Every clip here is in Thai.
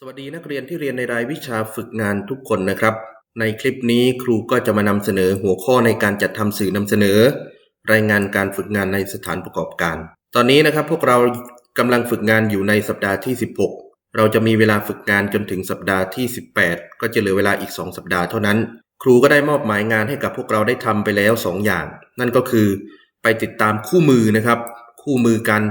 สวัสดีนักเรียนที่เรียนในรายวิชาฝึกงานทุกคนนะครับ ในคลิปนี้ครูก็จะมานำเสนอหัวข้อในการจัดทำสื่อนำเสนอ รายงานการฝึกงานในสถานประกอบการ ตอนนี้นะครับพวกเรากำลังฝึกงานอยู่ในสัปดาห์ที่ 16 เราจะมีเวลาฝึกงานจนถึงสัปดาห์ที่ 18 ก็จะเหลือเวลาอีก 2 สัปดาห์เท่านั้น ครูก็ได้มอบหมายงานให้กับพวกเราได้ทำไปแล้ว 2 อย่าง นั่นก็คือ ไปติดตามคู่มือนะครับ คู่มือการ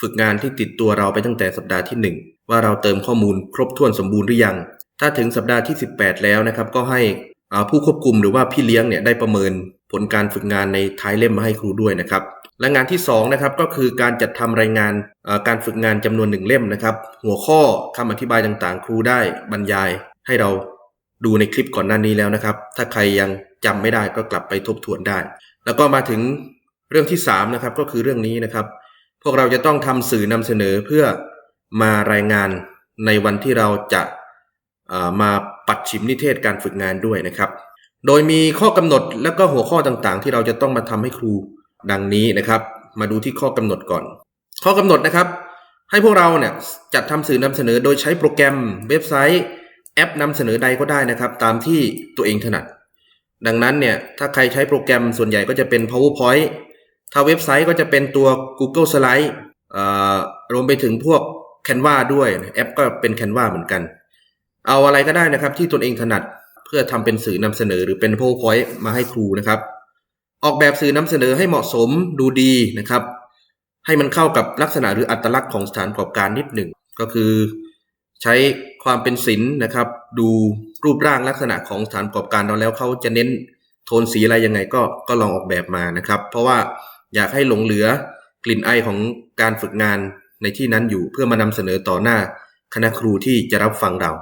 ฝึกงานที่ติดตัวเราไปตั้งแต่สัปดาห์ที่ 1 ว่าเราเติมข้อมูลครบถ้วนสมบูรณ์หรือยัง ถ้าถึงสัปดาห์ที่ 18 แล้วนะครับ ก็ให้ผู้ควบคุมหรือว่าพี่เลี้ยงเนี่ยได้ประเมินผลการฝึกงานในท้ายเล่มมาให้ครูด้วยนะครับ และงานที่2นะครับก็คือการจัดทำรายงานการฝึกงานจำนวนหนึ่งเล่มนะครับ หัวข้อคำอธิบายต่างๆ ครูได้บรรยายให้เราดูในคลิปก่อนหน้านี้แล้วนะครับ ถ้าใครยังจำไม่ได้ก็กลับไปทบทวนได้ แล้วก็มาถึงเรื่องที่3นะครับก็คือเรื่องนี้นะครับ พวกเราจะต้องทำสื่อนำเสนอเพื่อ มารายงานในวันที่เราจะมาปัดฉิมนิเทศการฝึกงานด้วยนะครับ โดยมีข้อกำหนดและก็หัวข้อต่างๆ ที่เราจะต้องมาทำให้ครูดังนี้นะครับ มาดูที่ข้อกำหนดก่อน ข้อกำหนดนะครับ ให้พวกเราเนี่ยจัดทำสื่อนำเสนอโดยใช้โปรแกรมเว็บไซต์ แอปนำเสนอใดก็ได้นะครับ ตามที่ตัวเองถนัด ดังนั้นเนี่ยถ้าใครใช้โปรแกรมส่วนใหญ่ก็จะเป็น powerpoint ถ้าเว็บไซต์ก็จะเป็นตัว Google Slide รวมไปถึงพวก Canva ด้วยแอปก็เป็น Canva เหมือนกัน เอาอะไรก็ได้นะครับ ที่ตนเองถนัดเพื่อทำเป็นสื่อนำเสนอหรือเป็น powerpoint มาให้ครูนะครับ ออกแบบสื่อนำเสนอให้เหมาะสมดูดีนะครับ ให้มันเข้ากับลักษณะหรืออัตลักษณ์ของสถานประกอบการนิดหนึ่งก็คือ ใช้ความเป็นศิลป์นะครับ ดูรูปร่างลักษณะของสถานประกอบการเราแล้วเขาจะเน้นโทนสีอะไรยังไงก็ก็ลองออกแบบมานะครับ เพราะว่าอยากให้หลงเหลือกลิ่นไอของการฝึกงาน ในที่นั้นอยู่เพื่อมานำเสนอต่อหน้าคณะครูที่จะรับฟังเรา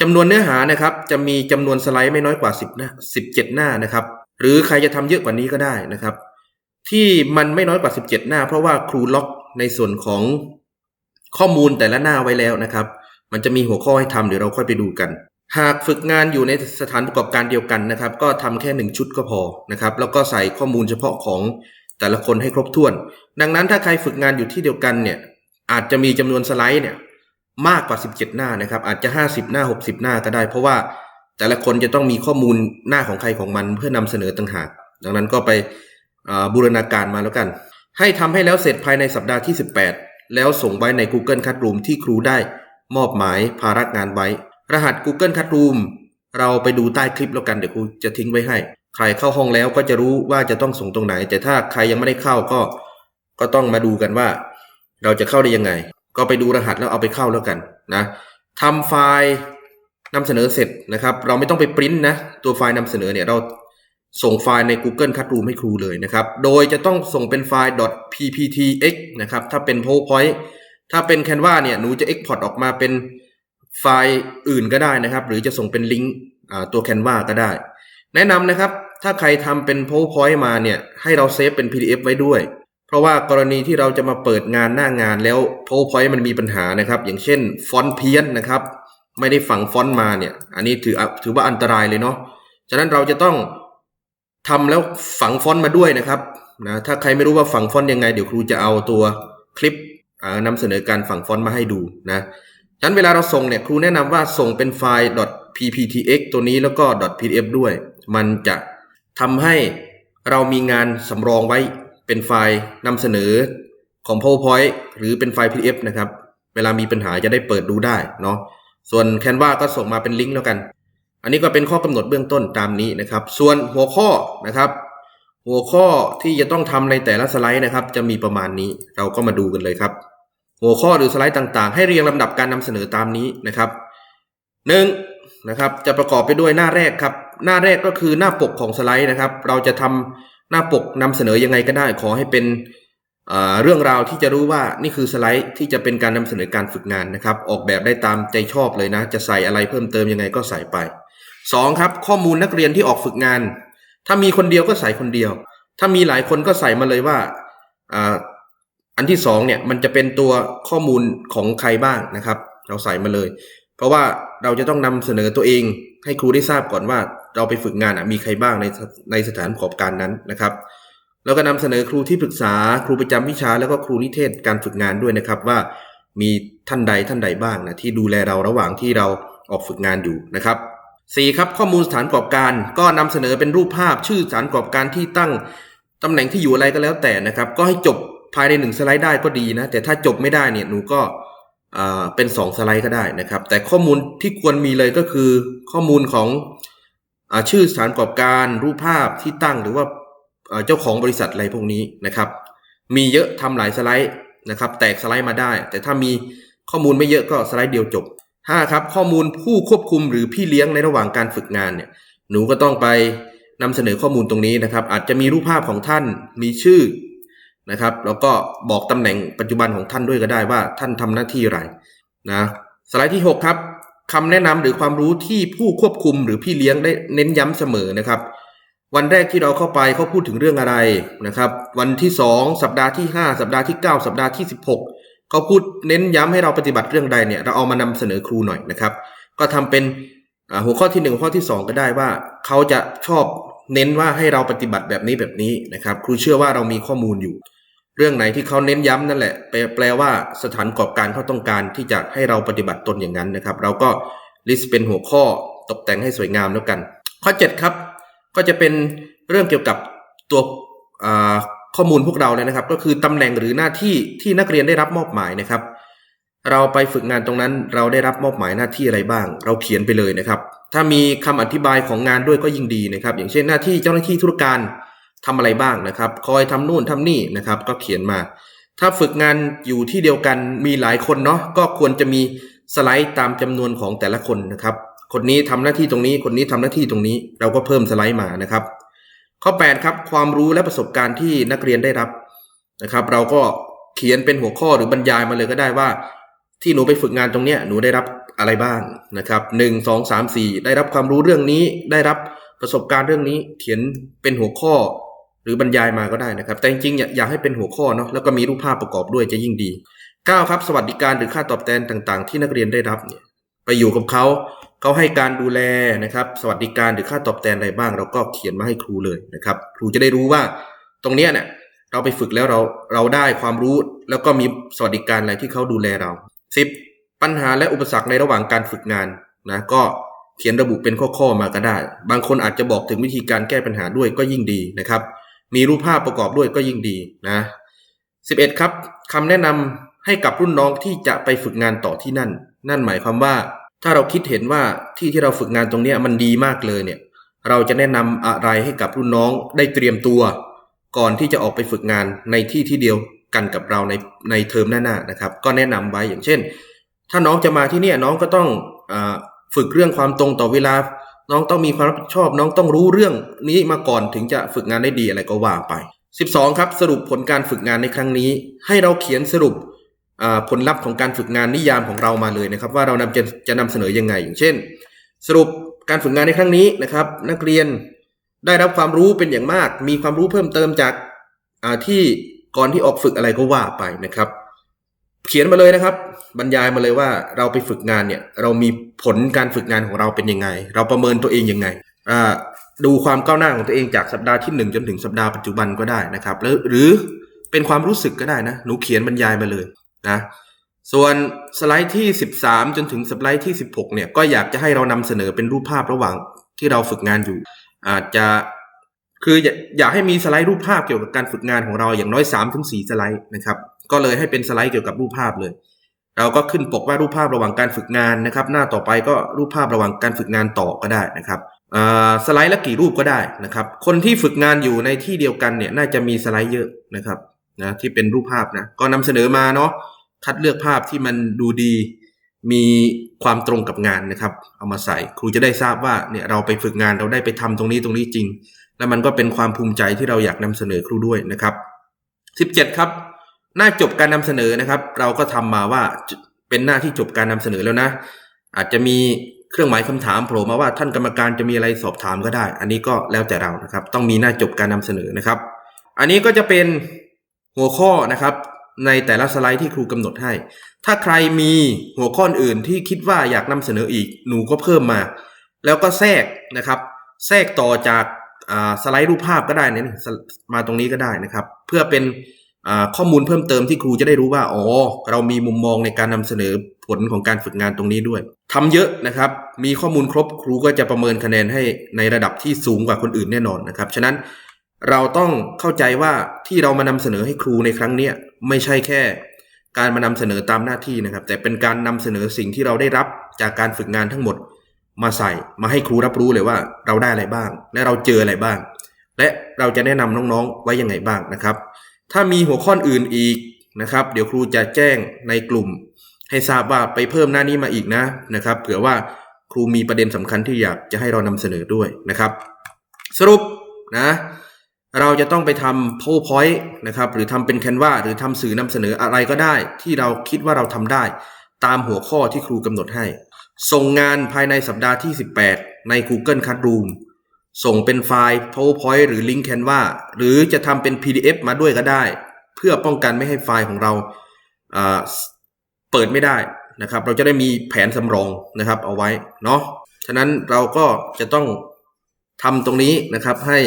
จำนวนเนื้อหานะครับ จะมีจำนวนสไลด์ไม่น้อยกว่า 10หน้า17 หน้านะครับ หรือใครจะทำเยอะกว่านี้ก็ได้นะครับ ที่มันไม่น้อยกว่า 17 หน้า เพราะว่าครูล็อกในส่วนของข้อมูลแต่ละหน้าไว้แล้วนะครับ มันจะมีหัวข้อให้ทำเดี๋ยวเราค่อยไปดูกัน หากฝึกงานอยู่ในสถานประกอบการเดียวกันนะครับ ก็ทำแค่หนึ่งชุดก็พอนะครับ แล้วก็ใส่ข้อมูลเฉพาะของแต่ละคนให้ครบถ้วน ดังนั้นถ้าใครฝึกงานอยู่ที่เดียวกันเนี่ย อาจจะมีจำนวนสไลด์เนี่ยมากกว่า 17 หน้านะครับ อาจจะ 50 หน้า 60 หน้าก็ได้ เพราะว่าแต่ละคนจะต้องมีข้อมูลหน้าของใครของมันเพื่อนำเสนอต่างหาก ดังนั้นก็ไปบูรณาการมาแล้วกัน ให้ทำให้แล้วเสร็จภายในสัปดาห์ที่ 18 แล้วส่งไว้ใน Google Classroom ที่ครูได้มอบหมายภาระงานไว้ รหัส Google Classroom เราไปดูใต้คลิปแล้วกันเดี๋ยวครูจะทิ้งไว้ให้ ใครเข้าห้องแล้วก็จะรู้ว่าจะต้องส่งตรงไหน แต่ถ้าใครยังไม่ได้เข้าก็ก็ต้องมาดูกันว่า เราจะเข้าได้ยังไง ก็ไปดูรหัสแล้วเอาไปเข้าแล้วกันนะทำไฟล์นำเสนอเสร็จนะครับ เราไม่ต้องไปปริ้นนะ ตัวไฟล์นำเสนอเนี่ยเราส่งไฟล์ใน Google Classroom ให้ครูเลยนะครับ โดยจะต้องส่งเป็นไฟล์ .pptx นะครับ ถ้าเป็น PowerPoint ถ้าเป็น Canva เนี่ยหนูจะ Export ออกมาเป็นไฟล์อื่นก็ได้นะครับ หรือจะส่งเป็นลิงก์ตัว Canva ก็ได้ แนะนำนะครับ ถ้าใครทำเป็น PowerPoint มาเนี่ย ให้เราเซฟเป็น PDF ไว้ด้วย เพราะว่ากรณีที่เราจะมาเปิดงานหน้างานแล้ว PowerPoint มันมีปัญหานะครับ อย่างเช่นฟอนต์เพี้ยนนะครับ ไม่ได้ฝังฟอนต์มาเนี่ย อันนี้ถือถือว่าอันตรายเลยเนาะฉะนั้นเราจะต้องทำแล้วฝังฟอนต์มาด้วยนะครับนะถ้าใครไม่รู้ว่าฝังฟอนต์ยังไง เดี๋ยวครูจะเอาตัวคลิปอ่านำเสนอการฝังฟอนต์มาให้ดูนะฉะนั้นเวลาเราส่งเนี่ยครูแนะนำว่าส่งเป็นไฟล์ .pptx ตัวนี้แล้วก็ .pdf ด้วย มันจะทำให้เรามีงานสำรองไว้ เป็นไฟล์นำเสนอของ PowerPoint หรือเป็นไฟล์ PDF นะครับ เวลามีปัญหาจะได้เปิดดูได้เนาะส่วน Canva ก็ส่งมาเป็นลิงก์แล้วกัน อันนี้ก็เป็นข้อกำหนดเบื้องต้นตามนี้นะครับ ส่วนหัวข้อนะครับ หัวข้อที่จะต้องทำในแต่ละสไลด์นะครับ จะมีประมาณนี้เราก็มาดูกันเลยครับ หัวข้อหรือสไลด์ต่างๆ ให้เรียงลำดับการนำเสนอตามนี้นะครับหนึ่งนะครับจะประกอบไปด้วยหน้าแรกครับ หน้าแรกก็คือหน้าปกของสไลด์นะครับ เราจะทำ หน้าปกนำเสนอยังไงก็ได้ ขอให้เป็นเรื่องราวที่จะรู้ว่านี่คือสไลด์ที่จะเป็นการนำเสนอการฝึกงานนะครับ ออกแบบได้ตามใจชอบเลยนะ จะใส่อะไรเพิ่มเติมยังไงก็ใส่ไปสองครับ ข้อมูลนักเรียนที่ออกฝึกงาน ถ้ามีคนเดียวก็ใส่คนเดียว ถ้ามีหลายคนก็ใส่มาเลยว่าอ่าอันที่สองเนี่ยมันจะเป็นตัวข้อมูลของใครบ้างนะครับ เราใส่มาเลย เพราะว่าเราจะต้องนำเสนอตัวเอง ให้ครูได้ทราบก่อนว่า เราไปฝึกงานอะมีใครบ้างในในสถานประกอบการนั้นนะครับ แล้วก็นำเสนอครูที่ปรึกษาครูประจำวิชาแล้วก็ครูนิเทศการฝึกงานด้วยนะครับ ว่ามีท่านใดท่านใดบ้างนะที่ดูแลเราระหว่างที่เราออกฝึกงานอยู่นะครับสี่ครับข้อมูลสถานประกอบการก็นำเสนอเป็นรูปภาพชื่อสถานประกอบการที่ตั้งตำแหน่งที่อยู่อะไรก็แล้วแต่นะครับ ก็ให้จบภายในหนึ่งสไลด์ได้ก็ดีนะ แต่ถ้าจบไม่ได้เนี่ยหนูก็เป็นสองสไลด์ก็ได้นะครับ แต่ข้อมูลที่ควรมีเลยก็คือข้อมูลของ ชื่อสถานประกอบการรูปภาพที่ตั้งหรือว่าเจ้าของบริษัทอะไรพวกนี้นะครับ มีเยอะทำหลายสไลด์นะครับ แตกสไลด์มาได้ แต่ถ้ามีข้อมูลไม่เยอะก็สไลด์เดียวจบ 5. ครับข้อมูลผู้ควบคุมหรือพี่เลี้ยงในระหว่างการฝึกงานเนี่ยหนูก็ต้องไปนำเสนอข้อมูลตรงนี้นะครับ อาจจะมีรูปภาพของท่านมีชื่อนะครับ แล้วก็บอกตำแหน่งปัจจุบันของท่านด้วยก็ได้ว่าท่านทำหน้าที่อะไรนะสไลด์ที่ 6 ครับ คำแนะนำหรือความรู้ที่ผู้ควบคุมหรือพี่เลี้ยงได้เน้นย้ำเสมอนะครับ วันแรกที่เราเข้าไปเขาพูดถึงเรื่องอะไรนะครับ วันที่2สัปดาห์ที่5สัปดาห์ที่9สัปดาห์ที่16เขาพูดเน้นย้ำให้เราปฏิบัติเรื่องใดเนี่ย เราเอามานำเสนอครูหน่อยนะครับ ก็ทำเป็นหัวข้อที่1หัวข้อที่2ก็ได้ว่าเขาจะชอบเน้นว่าให้เราปฏิบัติแบบนี้แบบนี้นะครับ ครูเชื่อว่าเรามีข้อมูลอยู่ เรื่องไหนที่เขาเน้นย้ำนั่นแหละแปลว่าสถานประกอบการเขาต้องการที่จะให้เราปฏิบัติตนอย่างนั้นนะครับ เราก็ลิสต์เป็นหัวข้อตกแต่งให้สวยงามแล้วกัน ข้อ 7 ครับ ก็จะเป็นเรื่องเกี่ยวกับตัวข้อมูลพวกเราเลยนะครับ ก็คือตำแหน่งหรือหน้าที่ที่นักเรียนได้รับมอบหมายนะครับ เราไปฝึกงานตรงนั้น เราได้รับมอบหมายหน้าที่อะไรบ้าง เราเขียนไปเลยนะครับ ถ้ามีคำอธิบายของงานด้วยก็ยิ่งดีนะครับ อย่างเช่นหน้าที่เจ้าหน้าที่ธุรการ ทำอะไรบ้างนะครับ คอยทำนู่นทำนี่นะครับ ก็เขียนมา ถ้าฝึกงานอยู่ที่เดียวกันมีหลายคนเนาะก็ควรจะมีสไลด์ตามจำนวนของแต่ละคนนะครับ คนนี้ทำหน้าที่ตรงนี้ คนนี้ทำหน้าที่ตรงนี้ เราก็เพิ่มสไลด์มานะครับ ข้อ 8 ครับ ความรู้และประสบการณ์ที่นักเรียนได้รับนะครับ เราก็เขียนเป็นหัวข้อหรือบรรยายมาเลยก็ได้ว่า ที่หนูไปฝึกงานตรงเนี้ยหนูได้รับอะไรบ้างนะครับหนึ่งสองสามสี่ได้รับความรู้เรื่องนี้ได้รับประสบการณ์เรื่องนี้ เขียนเป็นหัวข้อ รือบรรยายมาก็ได้นะครับ แต่จริงๆอยากอยากให้เป็นหัวข้อเนาะแล้วก็มีรูปภาพประกอบด้วยจะยิ่งดี9ครับ สวัสดิการหรือค่าตอบแทนต่างๆ ที่นักเรียนได้รับเนี่ยไปอยู่กับเขาเขาให้การดูแลนะครับ สวัสดิการหรือค่าตอบแทนอะไรบ้าง เราก็เขียนมาให้ครูเลยนะครับ ครูจะได้รู้ว่าตรงเนี้ยเนี่ยเราไปฝึกแล้วเราเราได้ความรู้ แล้วก็มีสวัสดิการอะไรที่เขาดูแลเรา 10 ปัญหาและอุปสรรคในระหว่างการฝึกงานนะก็เขียนระบุเป็นข้อๆมาก็ได้ บางคนอาจจะบอกถึงวิธีการแก้ปัญหาด้วยก็ยิ่งดีนะครับ มีรูปภาพประกอบด้วยก็ยิ่งดีนะ11 ครับคำแนะนำให้กับรุ่นน้องที่จะไปฝึกงานต่อที่นั่น นั่นหมายความว่า ถ้าเราคิดเห็นว่าที่ที่เราฝึกงานตรงนี้มันดีมากเลยเนี่ย เราจะแนะนำอะไรให้กับรุ่นน้องได้เตรียมตัว ก่อนที่จะออกไปฝึกงานในที่ที่เดียวกันกับเราในในเทอมหน้าๆนะครับ ก็แนะนำไว้อย่างเช่น ถ้าน้องจะมาที่นี่น้องก็ต้องอฝึกเรื่องความตรงต่อเวลา น้องต้องมีความรับผิดชอบ น้องต้องรู้เรื่องนี้มาก่อนถึงจะฝึกงานได้ดีอะไรก็ว่าไป 12 ครับ สรุปผลการฝึกงานในครั้งนี้ ให้เราเขียนสรุปผลลัพธ์ของการฝึกงานนิยามของเรามาเลยนะครับ ว่าเรานำจะจะนำเสนอยังไง อย่างเช่น สรุปการฝึกงานในครั้งนี้นะครับ นักเรียนได้รับความรู้เป็นอย่างมาก มีความรู้เพิ่มเติมจากที่ก่อนที่ออกฝึกอะไรก็ว่าไปนะครับ เขียนมาเลยนะครับ บรรยายมาเลยว่าเราไปฝึกงานเนี่ย เรามีผลการฝึกงานของเราเป็นยังไง เราประเมินตัวเองยังไงอ่าดูความก้าวหน้าของตัวเองจากสัปดาห์ที่หนึ่งจนถึงสัปดาห์ปัจจุบันก็ได้นะครับแล้วหรือเป็นความรู้สึกก็ได้นะหนูเขียนบรรยายมาเลยนะส่วนสไลด์ที่ 13 จนถึงสไลด์ที่ 16เนี่ยก็อยากจะให้เรานำเสนอเป็นรูปภาพระหว่างที่เราฝึกงานอยู่ อาจจะคืออยากอยากให้มีสไลด์รูปภาพเกี่ยวกับการฝึกงานของเราอย่างน้อย3ถึง4สไลด์นะครับ ก็เลยให้เป็นสไลด์เกี่ยวกับรูปภาพเลย เราก็ขึ้นปกว่ารูปภาพระหว่างการฝึกงานนะครับ หน้าต่อไปก็รูปภาพระหว่างการฝึกงานต่อก็ได้นะครับสไลด์ละกี่รูปก็ได้นะครับ คนที่ฝึกงานอยู่ในที่เดียวกันเนี่ยน่าจะมีสไลด์เยอะนะครับนะที่เป็นรูปภาพนะก็นำเสนอมาเนาะคัดเลือกภาพที่มันดูดีมีความตรงกับงานนะครับ เอามาใส่ครูจะได้ทราบว่าเนี่ยเราไปฝึกงานเราได้ไปทำตรงนี้ตรงนี้จริง แล้วมันก็เป็นความภูมิใจที่เราอยากนำเสนอครูด้วยนะครับ 17 ครับ หน้าจบการนำเสนอนะครับ เราก็ทำมาว่าเป็นหน้าที่จบการนำเสนอแล้วนะ อาจจะมีเครื่องหมายคำถามโผล่มาว่าท่านกรรมการจะมีอะไรสอบถามก็ได้ อันนี้ก็แล้วแต่เรานะครับ ต้องมีหน้าจบการนำเสนอนะครับ อันนี้ก็จะเป็นหัวข้อนะครับในแต่ละสไลด์ที่ครูกำหนดให้ ถ้าใครมีหัวข้ออื่นที่คิดว่าอยากนำเสนออีกหนูก็เพิ่มมา แล้วก็แทรกนะครับ แทรกต่อจากสไลด์รูปภาพก็ได้นี่มาตรงนี้ก็ได้นะครับ เพื่อเป็น ข้อมูลเพิ่มเติมที่ครูจะได้รู้ว่าอ๋อเรามีมุมมองในการนำเสนอผลของการฝึกงานตรงนี้ด้วยทำเยอะนะครับ มีข้อมูลครบครูก็จะประเมินคะแนนให้ในระดับที่สูงกว่าคนอื่นแน่นอนนะครับฉะนั้นเราต้องเข้าใจว่าที่เรามานำเสนอให้ครูในครั้งนี้ไม่ใช่แค่ การมานำเสนอตามหน้าที่นะครับ แต่เป็นการนำเสนอสิ่งที่เราได้รับจากการฝึกงานทั้งหมด มาใส่มาให้ครูรับรู้เลยว่าเราได้อะไรบ้าง และเราเจออะไรบ้าง และเราจะแนะนำน้องๆไว้ยังไงบ้างนะครับ ถ้ามีหัวข้ออื่นอีกนะครับ เดี๋ยวครูจะแจ้งในกลุ่ม ให้ทราบว่าไปเพิ่มหน้านี้มาอีกนะนะครับเผื่อว่าครูมีประเด็นสำคัญที่อยากจะให้เรานำเสนอด้วยนะครับ สรุปนะเราจะต้องไปทำ powerpoint นะครับหรือทำเป็น canva หรือทำสื่อนำเสนออะไรก็ได้ ที่เราคิดว่าเราทำได้ ตามหัวข้อที่ครูกำหนดให้ ส่งงานภายในสัปดาห์ที่ 18 ใน Google Classroom ส่งเป็นไฟล์ powerpoint หรือ link canva หรือจะทำเป็น pdf มาด้วยก็ได้ เพื่อป้องกันไม่ให้ไฟล์ของเราเปิดไม่ได้นะครับ เราจะได้มีแผนสำรองนะครับ เอาไว้เนาะฉะนั้นเราก็จะต้องทำตรงนี้นะครับให้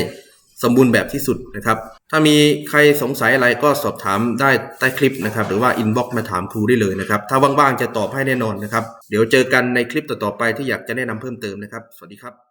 สมบูรณ์แบบที่สุดนะครับ ถ้ามีใครสงสัยอะไรก็สอบถามได้ใต้คลิปนะครับ หรือว่าอินบ็อกมาถามครูได้เลยนะครับ ถ้าว่างๆจะตอบให้แน่นอนนะครับ เดี๋ยวเจอกันในคลิปต่อๆไปที่อยากจะแนะนำเพิ่มเติมนะครับ สวัสดีครับ